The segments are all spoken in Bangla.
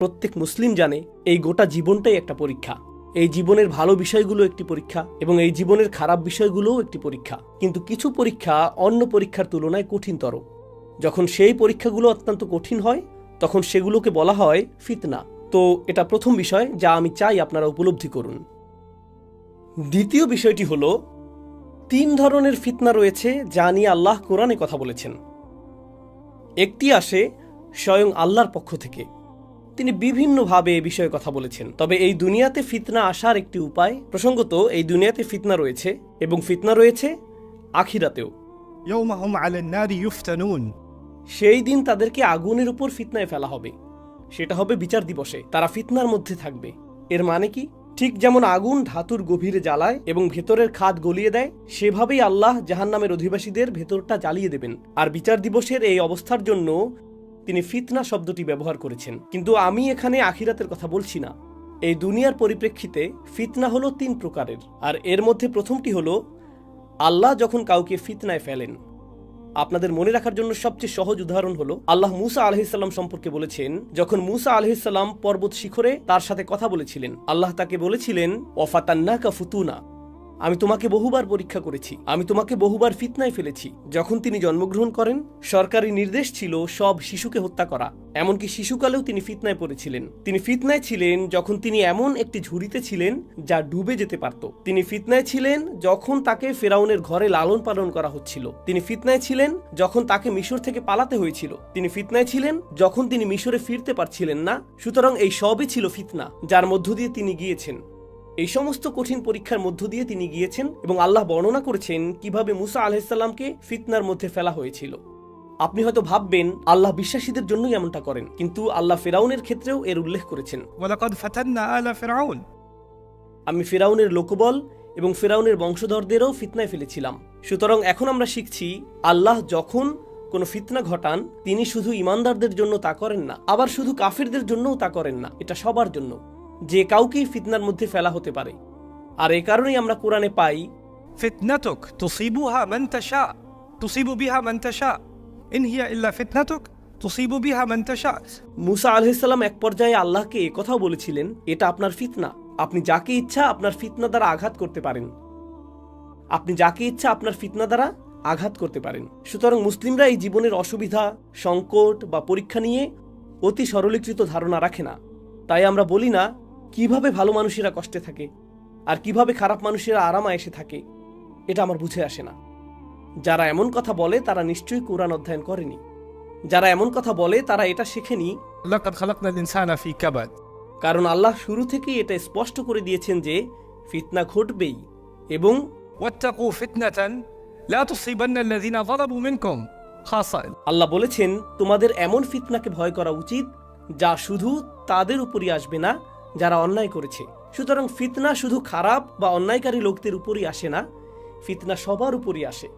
প্রত্যেক মুসলিম জানে এই গোটা জীবনটাই একটা পরীক্ষা। এই জীবনের ভালো বিষয়গুলো একটি পরীক্ষা এবং এই জীবনের খারাপ বিষয়গুলোও একটি পরীক্ষা। কিন্তু কিছু পরীক্ষা অন্য পরীক্ষার তুলনায় কঠিনতর। যখন সেই পরীক্ষাগুলো অত্যন্ত কঠিন হয়, তখন সেগুলোকে বলা হয় ফিতনা। তো এটা প্রথম বিষয় যা আমি চাই আপনারা উপলব্ধি করুন। দ্বিতীয় বিষয়টি হল, তিন ধরনের ফিতনা রয়েছে যা নিয়ে আল্লাহ কোরআনে কথা বলেছেন। একটি আসে স্বয়ং আল্লাহর পক্ষ থেকে। তিনি বিভিন্নভাবে এ বিষয়ে কথা বলেছেন। তবে এই দুনিয়াতে ফিতনা আসার একটি উপায় প্রসঙ্গত এই দুনিয়াতে ফিতনা রয়েছে এবং ফিতনা রয়েছে আখিরাতেও। সেই দিন তাদেরকে আগুনের উপর ফিতনায় ফেলা হবে। সেটা হবে বিচার দিবসে তারা ফিতনার মধ্যে থাকবে। এর মানে কি? ঠিক যেমন আগুন ধাতুর গভীরে জ্বালায় এবং ভেতরের খাদ গলিয়ে দেয় সেভাবেই আল্লাহ জাহান্নামের অধিবাসীদের ভেতরটা জ্বালিয়ে দেবেন। আর বিচার দিবসের এই অবস্থার জন্য তিনি ফিতনা শব্দটি ব্যবহার করেছেন। কিন্তু আমি এখানে আখিরাতের কথা বলছি না। এই দুনিয়ার পরিপ্রেক্ষিতে ফিতনা হলো তিন প্রকারের। আর এর মধ্যে প্রথমটি হলো, আল্লাহ যখন কাউকে ফিতনায় ফেলেন। আপনাদের মনে রাখার জন্য সবচেয়ে সহজ উদাহরণ হলো, আল্লাহ মুসা আলহিসাল্লাম সম্পর্কে বলেছেন, যখন মুসা আলহিসাল্লাম পর্বত শিখরে তার সাথে কথা বলেছিলেন, আল্লাহ তাকে বলেছিলেন ওয়াফাতান্নাকা ফুতুনা। আমি তোমাকে বহুবার পরীক্ষা করেছি। আমি তোমাকে বহুবার ফিতনায় ফেলেছি। যখন তিনি জন্মগ্রহণ করেন, সরকারি নির্দেশ ছিল সব শিশুকে হত্যা করা। এমনকি শিশুকালেও তিনি ফিতনায় পড়েছিলেন। তিনি ফিতনায় ছিলেন যখন তিনি এমন একটি ঝুড়িতে ছিলেন যা ডুবে যেতে পারত। তিনি ফিতনায় ছিলেন যখন তাকে ফেরাউনের ঘরে লালন পালন করা হচ্ছিল। তিনি ফিতনায় ছিলেন যখন তাকে মিশর থেকে পালাতে হয়েছিল। তিনি ফিতনায় ছিলেন যখন তিনি মিশরে ফিরতে পারছিলেন না। সুতরাং এই সবই ছিল ফিতনা, যার মধ্য দিয়ে তিনি গিয়েছেন। এই সমস্ত কঠিন পরীক্ষার মধ্য দিয়ে তিনি গিয়েছেন এবং আল্লাহ বর্ণনা করেছেন কীভাবে মুসা আলহিসাল্লামকে ফিতনার মধ্যে ফেলা হয়েছিল। আপনি হয়তো ভাববেন আল্লাহ বিশ্বাসীদের জন্যই এমনটা করেন কিন্তু আল্লাহ ফেরাউনের ক্ষেত্রেও এর উল্লেখ করেছেন। আমি ফেরাউনের লোকবল এবং ফেরাউনের বংশধরদেরও ফিতনায় ফেলেছিলাম। সুতরাং এখন আমরা শিখছি আল্লাহ যখন কোনো ফিতনা ঘটান তিনি শুধু ইমানদারদের জন্য তা করেন না আবার শুধু কাফিরদের জন্যও তা করেন না এটা সবার জন্য। যে কাউকেই ফিতনার মধ্যে ফেলা হতে পারে। আর এ কারণেই আমরা কোরআনে পাই ফিতনাতক তুসিবুহা মন্তাশা তুসিবু বিহা মন্তাশা ইনহিয়া ইল্লা ফিতনাতক তুসিবু বিহা মন্তাশা মুসা আলহিসাল্লাম এক পর্যায়ে আল্লাহকে এ কথাও বলেছিলেন এটা আপনার ফিতনা। আপনি যাকে ইচ্ছা আপনার ফিতনা দ্বারা আঘাত করতে পারেন। আপনি যাকে ইচ্ছা আপনার ফিতনা দ্বারা আঘাত করতে পারেন। সুতরাং মুসলিমরা এই জীবনের অসুবিধা সংকট বা পরীক্ষা নিয়ে অতি সরলীকৃত ধারণা রাখে না। তাই আমরা বলি না কীভাবে ভালো মানুষেরা কষ্টে থাকে আর কীভাবে খারাপ মানুষেরা আরামায়েসে থাকে এটা আমার বুঝে আসে না। যারা এমন কথা বলে তারা নিশ্চয়ই কোরআন অধ্যয়ন করেনি। যারা এমন কথা বলে তারা এটা শেখেনি। কারণ আল্লাহ শুরু থেকেই এটা স্পষ্ট করে দিয়েছেন যে ফিতনা ঘটবেই এবং আল্লাহ বলেছেন তোমাদের এমন ফিতনাকে ভয় করা উচিত যা শুধু তাদের উপরই আসবে না যারা অন্যায় করেছে। সুতরাং ফিতনা শুধু খারাপ বা অন্যায়কারী লোকদের উপরই আসে না, ফিতনা সবার উপরই আসে।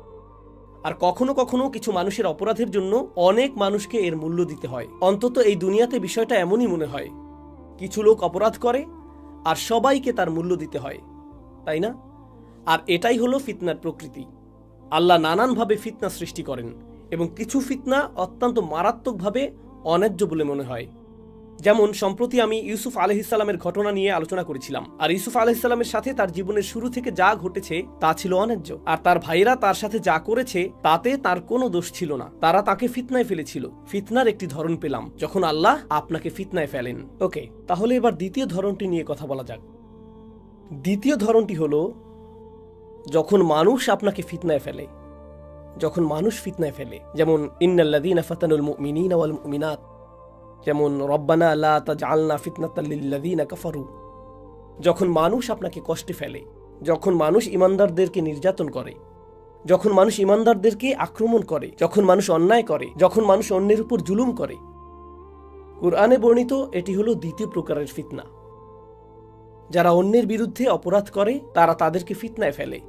আর কখনো কখনো কিছু মানুষের অপরাধের জন্য অনেক মানুষকে এর মূল্য দিতে হয়। অন্তত এই দুনিয়াতে বিষয়টা এমনই মনে হয়। কিছু লোক অপরাধ করে, আর সবাইকে তার মূল্য দিতে হয়। তাই না? আর এটাই হলো ফিতনার প্রকৃতি। আল্লাহ নানানভাবে ফিতনা সৃষ্টি করেন এবং কিছু ফিতনা অত্যন্ত মারাত্মকভাবে অন্যায্য বলে মনে হয়। যেমন, সম্প্রতি আমি ইউসুফ আলহিসাল্লামের ঘটনা নিয়ে আলোচনা করেছিলাম। আর ইউসুফ আলহিসাল্লামের সাথে তার জীবনের শুরু থেকে যা ঘটেছে, তা ছিল অন্যায্য। আর তার ভাইরা তার সাথে যা করেছে, তাতে তার কোনো দোষ ছিল না। তারা তাকে ফিতনায় ফেলেছিল। ফিতনার একটি ধরন পেলাম, যখন আল্লাহ আপনাকে ফিতনায় ফেলেন। ওকে, তাহলে এবার দ্বিতীয় ধরনটি নিয়ে কথা বলা যাক। দ্বিতীয় ধরনটি হলো, যখন মানুষ আপনাকে ফিতনায় ফেলে। যখন মানুষ ফিতনায় ফেলে। যেমন, ইন্নাল্লাযীনা ফাতানুল মুমিনিনা ওয়াল মুমিনাত। যেমন, রব্বানা লা তাজআলনা ফিতনাতাল লিল্লাযীনা কাফারু। যখন মানুষ আপনাকে কষ্টে ফেলে, যখন মানুষ ইমানদারদেরকে নির্যাতন করে, যখন মানুষ ইমানদারদেরকে আক্রমণ করে, যখন মানুষ অন্যায় করে, যখন মানুষ অন্যের উপর জুলুম করে, কুরআনে বর্ণিত এটি হলো দ্বিতীয় প্রকারের ফিতনা। যারা অন্যের বিরুদ্ধে অপরাধ করে, তারা তাদেরকে ফিতনায় ফেলে।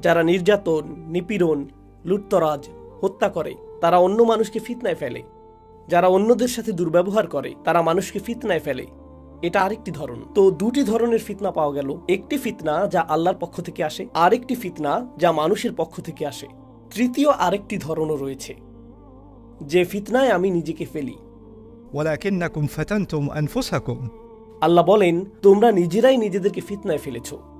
যারা নির্যাতন, নিপীড়ন, লুটতরাজ, হত্যা করে, তারা অন্য মানুষকে ফিতনায় ফেলে। যারা অন্যদের সাথে দুর্ব্যবহার করে তারা মানুষকে ফিতনায় ফেলে। এটা আরেকটি ধরন। তো দুটি ধরনের ফিতনা পাওয়া গেল। একটি ফিতনা যা আল্লাহর পক্ষ থেকে আসে আরেকটি ফিতনা যা মানুষের পক্ষ থেকে আসে। তৃতীয় আরেকটি ধরনও রয়েছে যে ফিতনায় আমি নিজেকে ফেলি। আল্লাহ বলেন তোমরা নিজেরাই নিজেদেরকে ফিতনায় ফেলেছো।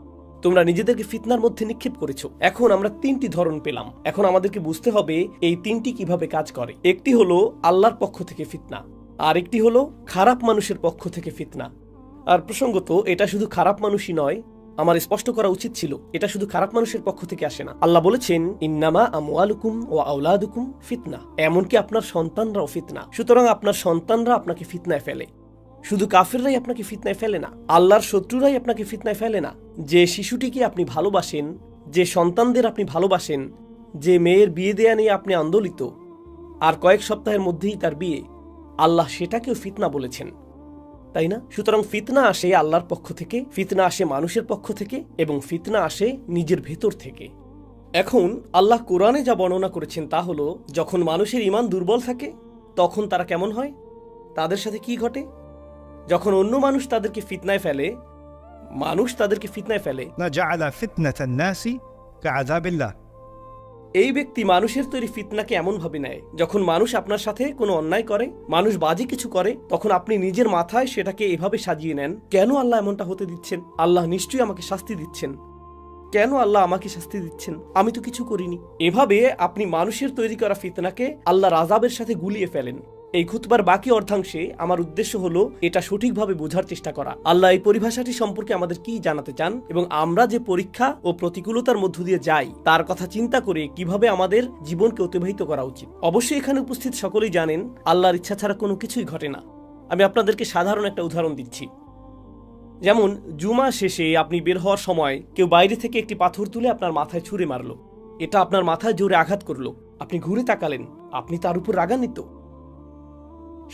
তোমরা নিজেদেরকে ফিতনার মধ্যে নিক্ষেপ করেছ। এখন আমরা তিনটি ধরন পেলাম। এখন আমাদেরকে বুঝতে হবে এই তিনটি কীভাবে কাজ করে। একটি হলো আল্লাহর পক্ষ থেকে ফিতনা। আর একটি হলো খারাপ মানুষের পক্ষ থেকে ফিতনা। আর প্রসঙ্গত, এটা শুধু খারাপ মানুষই নয়, আমার স্পষ্ট করা উচিত ছিল, এটা শুধু খারাপ মানুষের পক্ষ থেকে আসে না। আল্লাহ বলেছেন, ইন্নামা আমওয়ালুকুম ও আউলাদুকুম ফিতনা। এমনকি আপনার সন্তানরাও ফিতনা। সুতরাং আপনার সন্তানরা আপনাকে ফিতনায় ফেলে। শুধু কাফেররাই আপনাকে ফিতনায় ফেলে না, আল্লাহর শত্রুরাই আপনাকে ফিতনায় ফেলে না। যে শিশুটিকে আপনি ভালোবাসেন, যে সন্তানদের আপনি ভালোবাসেন, যে মেয়ের বিয়ে দেয়া নিয়ে আপনি আন্দোলিত, আর কয়েক সপ্তাহের মধ্যেই তার বিয়ে, আল্লাহ সেটাকেও ফিতনা বলেছেন। তাই না? সুতরাং ফিতনা আসে আল্লাহর পক্ষ থেকে, ফিতনা আসে মানুষের পক্ষ থেকে, এবং ফিতনা আসে নিজের ভেতর থেকে। এখন আল্লাহ কোরআনে যা বর্ণনা করেছেন তা হলো, যখন মানুষের ইমান দুর্বল থাকে, তখন তারা কেমন হয়? তাদের সাথে কি ঘটে? যখন অন্য মানুষ তাদেরকে ফিতনায় ফেলে মানুষ তাদেরকে ফিতনায় ফেলে। না নাসি এই ব্যক্তি মানুষের তৈরি ফিতনাকে এমনভাবে নেয় যখন মানুষ আপনার সাথে কোনো অন্যায় করে মানুষ বাজে কিছু করে তখন আপনি নিজের মাথায় সেটাকে এভাবে সাজিয়ে নেন কেন আল্লাহ এমনটা হতে দিচ্ছেন? আল্লাহ নিশ্চয়ই আমাকে শাস্তি দিচ্ছেন। কেন আল্লাহ আমাকে শাস্তি দিচ্ছেন? আমি তো কিছু করিনি। এভাবে আপনি মানুষের তৈরি করা ফিতনাকে আল্লাহ রাজাবের সাথে গুলিয়ে ফেলেন। এই খুতবার বাকি অর্ধাংশে আমার উদ্দেশ্য হলো এটা সঠিকভাবে বোঝার চেষ্টা করা। আল্লাহ এই পরিভাষাটি সম্পর্কে আমাদের কি জানাতে চান এবং আমরা যে পরীক্ষা ও প্রতিকূলতার মধ্য দিয়ে যাই, তার কথা চিন্তা করে কীভাবে আমাদের জীবনকে অতিবাহিত করা উচিত। অবশ্যই এখানে উপস্থিত সকলেই জানেন, আল্লাহর ইচ্ছা ছাড়া কোনো কিছুই ঘটে না। আমি আপনাদেরকে সাধারণ একটা উদাহরণ দিচ্ছি। যেমন, জুমা শেষে আপনি বের হওয়ার সময় কেউ বাইরে থেকে একটি পাথর তুলে আপনার মাথায় ছুঁড়ে মারলো। এটা আপনার মাথায় জোরে আঘাত করল। আপনি ঘুরে তাকালেন। আপনি তার উপর রাগান্বিত।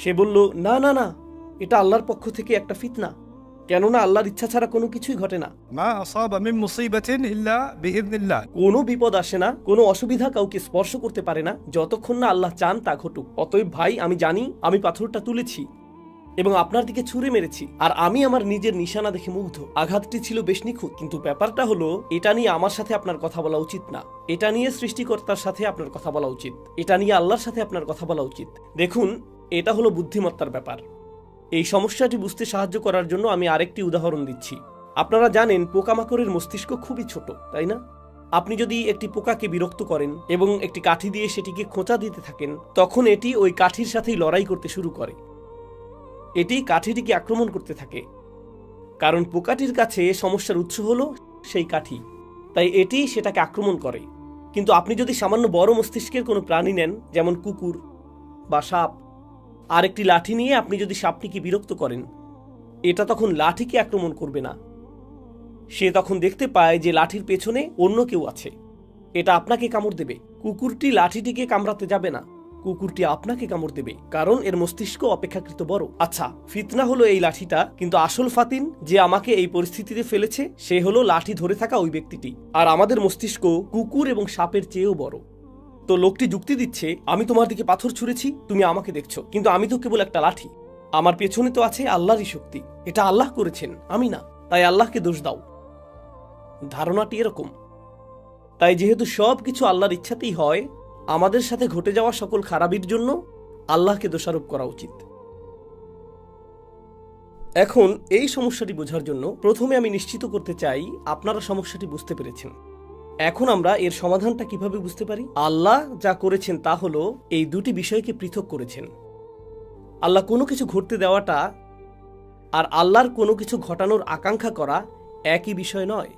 সে বলল না না না এটা আল্লাহর পক্ষ থেকে একটা ফিতনা। কেননা আল্লাহর ইচ্ছা ছাড়া কোনো কিছুই ঘটে না। কোনো বিপদ আসে না কোনো অসুবিধা কাউকে স্পর্শ করতে পারে না যতক্ষণ না আল্লাহ চান তা ঘটুক। অতএব ভাই আমি জানি আমি পাথরটা তুলেছি এবং আপনার দিকে ছুঁড়ে মেরেছি আর আমি আমার নিজের নিশানা দেখে মুগ্ধ। আঘাতটি ছিল বেশ নিখুঁত কিন্তু ব্যাপারটা হলো এটা নিয়ে আমার সাথে আপনার কথা বলা উচিত না। এটা নিয়ে সৃষ্টিকর্তার সাথে আপনার কথা বলা উচিত। এটা নিয়ে আল্লাহর সাথে আপনার কথা বলা উচিত। দেখুন এটা হলো বুদ্ধিমত্তার ব্যাপার। এই সমস্যাটি বুঝতে সাহায্য করার জন্য আমি আরেকটি উদাহরণ দিচ্ছি। আপনারা জানেন পোকামাকড়ের মস্তিষ্ক খুবই ছোট, তাই না? আপনি যদি একটি পোকাকে বিরক্ত করেন এবং একটি কাঠি দিয়ে সেটিকে খোঁচা দিতে থাকেন, তখন এটি ওই কাঠির সাথেই লড়াই করতে শুরু করে। এটি কাঠিটিকে আক্রমণ করতে থাকে। কারণ পোকাটির কাছে সমস্যার উৎস হলো সেই কাঠি। তাই এটি সেটাকে আক্রমণ করে। কিন্তু আপনি যদি সামান্য বড় মস্তিষ্কের কোনো প্রাণী নেন, যেমন কুকুর বা সাপ আর একটি লাঠি নিয়ে আপনি যদি সাপটিকে বিরক্ত করেন, এটা তখন লাঠিকে আক্রমণ করবে না। সে তখন দেখতে পায় যে লাঠির পেছনে অন্য কেউ আছে। এটা আপনাকে কামড় দেবে। কুকুরটি লাঠিটিকে কামড়াতে যাবে না। কুকুরটি আপনাকে কামড় দেবে, কারণ এর মস্তিষ্ক অপেক্ষাকৃত বড়। আচ্ছা ফিতনা হলো এই লাঠিটা, কিন্তু আসল ফাতিন যে আমাকে এই পরিস্থিতিতে ফেলেছে, সে হলো লাঠি ধরে থাকা ওই ব্যক্তিটি। আর আমাদের মস্তিষ্ক কুকুর এবং সাপের চেয়েও বড়। তো লোকটি যুক্তি দিচ্ছে, আমি তোমার দিকে পাথর ছুঁড়েছি, তুমি আমাকে দেখছ, কিন্তু আমি তো কেবল একটা লাঠি। আমার পেছনে তো আছে আল্লাহরই শক্তি। এটা আল্লাহ করেছেন, আমি না। তাই আল্লাহকে দোষ দাও। ধারণাটি এরকম। তাই যেহেতু সব কিছু আল্লাহর ইচ্ছাতেই হয়, আমাদের সাথে ঘটে যাওয়া সকল খারাপির জন্য আল্লাহকে দোষারোপ করা উচিত। এখন এই সমস্যাটি বোঝার জন্য প্রথমে আমি নিশ্চিত করতে চাই, আপনারা সমস্যাটি বুঝতে পেরেছেন। এখন আমরা এর সমাধানটা কীভাবে বুঝতে পারি? আল্লাহ যা করেছেন তা হলো এই দুটি বিষয়কে পৃথক করেছেন। আল্লাহ কোনো কিছু ঘটতে দেওয়াটা আর আল্লাহর কোনো কিছু ঘটানোর আকাঙ্ক্ষা করা একই বিষয় নয়।